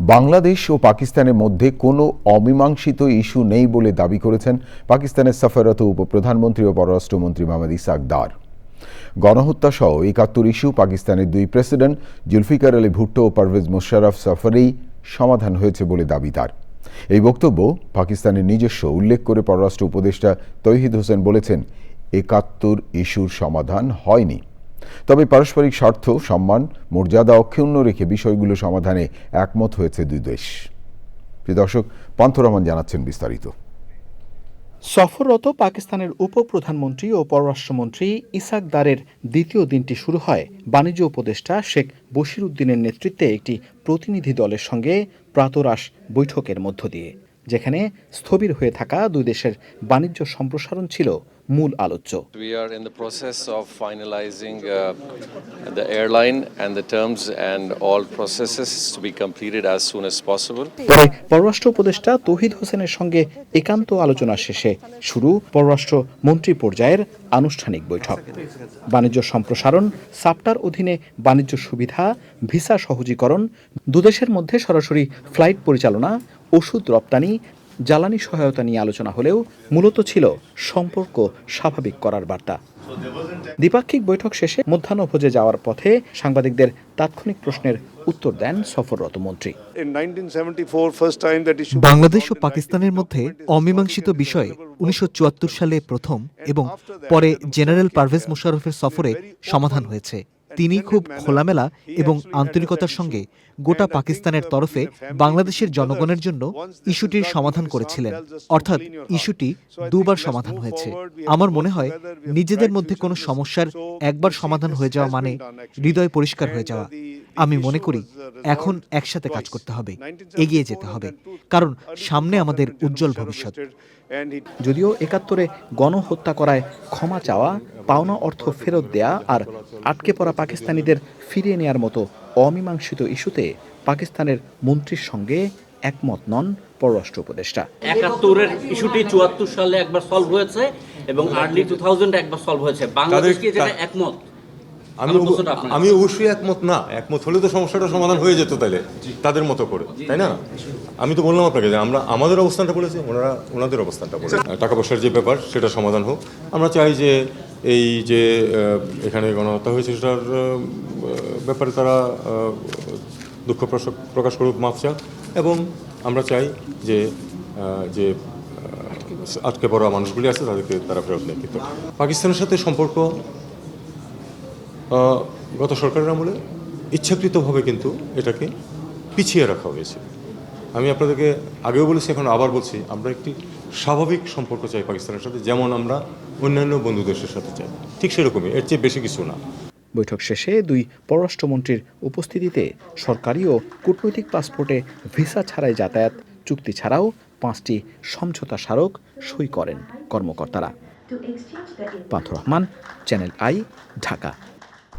বাংলাদেশ ও পাকিস্তানের মধ্যে কোনো অমীমাংসিত ইস্যু নেই বলে দাবি করেছেন পাকিস্তানের সফররত উপপ্রধানমন্ত্রী ও পররাষ্ট্রমন্ত্রী মোহাম্মদ ইসাক দার গণহত্যা সহ একাত্তর ইস্যু পাকিস্তানের দুই প্রেসিডেন্ট জুলফিকার আলী ভুট্টো ও পারভেজ মোশারফ সফরেই সমাধান হয়েছে বলে দাবি তার। এই বক্তব্য পাকিস্তানের নিজস্ব উল্লেখ করে পররাষ্ট্র উপদেষ্টা তৌহিদ হোসেন বলেছেন, একাত্তর ইস্যুর সমাধান হয়নি। তবে পারস্পরিক স্বার্থ, সম্মান, মর্যাদা অক্ষুণ্ণ রেখে বিষয়গুলো সমাধানে একমত হয়েছে দুই দেশ। প্রিয় দর্শক পান্থরহমান জানাচ্ছেন বিস্তারিত। সফররত পাকিস্তানের উপপ্রধানমন্ত্রী ও পররাষ্ট্রমন্ত্রী ইসাক দারের দ্বিতীয় দিনটি শুরু হয় বাণিজ্য উপদেষ্টা শেখ বশির উদ্দিনের নেতৃত্বে একটি প্রতিনিধি দলের সঙ্গে প্রাতরাশ বৈঠকের মধ্য দিয়ে, যেখানে স্থবির হয়ে থাকা দুই দেশের বাণিজ্য সম্প্রসারণ ছিল মূল আলোচ্য We are in the process of finalizing uh, the airline and the terms and all processes to be completed as soon as possible. পরে পররাষ্ট্র উপদেষ্টা তৌহিদ হোসেনের সঙ্গে একান্ত আলোচনা শেষে শুরু পররাষ্ট্র মন্ত্রী পর্যায়ের আনুষ্ঠানিক বৈঠক বাণিজ্য সম্প্রসারণ সাপ্টার অধীনে বাণিজ্য সুবিধা ভিসা সহজীকরণ দুদেশের মধ্যে সরাসরি ফ্লাইট পরিচালনা ওষুধ রপ্তানি জ্বালানি সহায়তা নিয়ে আলোচনা হলেও মূলত ছিল সম্পর্ক স্বাভাবিক করার বার্তা। দ্বিপাক্ষিক বৈঠক শেষে মধ্যাহ্নভোজে যাওয়ার পথে সাংবাদিকদের তাৎক্ষণিক প্রশ্নের উত্তর দেন সফররত মন্ত্রী। In 1974, first time বাংলাদেশ ও পাকিস্তানের মধ্যে অমীমাংসিত বিষয়ে উনিশশো চুয়াত্তর সালে প্রথম এবং পরে জেনারেল পারভেজ মোশাররফের সফরে সমাধান হয়েছে। তিনি খুব খোলামেলা এবং আন্তরিকতার সঙ্গে গোটা পাকিস্তানের তরফে বাংলাদেশের জনগণের জন্য ইস্যুটির সমাধান করেছিলেন। অর্থাৎ ইস্যুটি দুবার সমাধান হয়েছে। আমার মনে হয় নিজেদের মধ্যে কোনো সমস্যার একবার সমাধান হয়ে যাওয়া মানে হৃদয় পরিষ্কার হয়ে যাওয়া। আমি মনে করি এখন একসাথে কাজ করতে হবে, এগিয়ে যেতে হবে, কারণ সামনে আমাদের উজ্জ্বল ভবিষ্যৎ। যদিও একাত্তরে গণহত্যা করায় ক্ষমা চাওয়া পাওনা অর্থ ফেরত দেয়া আর আটকে পড়া পাকিস্তানিদের ফিরিয়ে নেয়ার মতো অমীমাংসিত ইস্যুতে পাকিস্তানের মন্ত্রীর সঙ্গে একমত নন পররাষ্ট্র উপদেষ্টা। একাত্তরের ইস্যুটি চুয়াত্তর সালে একবার সলভ হয়েছে এবং আর্লি টু থাউজেন্ড একবার সলভ হয়েছে। বাংলাদেশ কি যেটা একমত? আমি আমি অবশ্যই একমত না একমত হলে তো সমস্যাটা সমাধান হয়ে যেত তাহলে তাদের মতো করে তাই না? আমি তো বললাম আপনাকে যে আমরা আমাদের অবস্থানটা বলেছি ওনারা ওনাদের অবস্থানটা বলে টাকা পয়সার যে ব্যাপার সেটা সমাধান হোক। আমরা চাই যে এই যে এখানে গণহত্যা হয়েছে সেটার ব্যাপারে তারা দুঃখ প্রকাশ করুক মাফ চাক। এবং আমরা চাই যে যে আটকে পড়া মানুষগুলি আছে তাদেরকে তারা ফেরত নেয়। কিন্তু পাকিস্তানের সাথে সম্পর্ক গত সরকারের আমলে ইচ্ছাকৃতভাবে কিন্তু এটাকে পিছিয়ে রাখা হয়েছে। আমি আপনাদেরকে আগেও বলেছি এখন আবার বলছি আমরা একটি স্বাভাবিক সম্পর্ক চাই পাকিস্তানের সাথে যেমন আমরা অন্যান্য বন্ধু দেশের সাথে চাই। ঠিক সেরকমই এর চেয়ে বেশি কিছু না। বৈঠক শেষে দুই পররাষ্ট্রমন্ত্রীর উপস্থিতিতে সরকারি ও কূটনৈতিক পাসপোর্টে ভিসা ছাড়াই যাতায়াত চুক্তি ছাড়াও পাঁচটি সমঝোতা স্মারক সই করেন কর্মকর্তারা। পাথর রহমান চ্যানেল আই ঢাকা।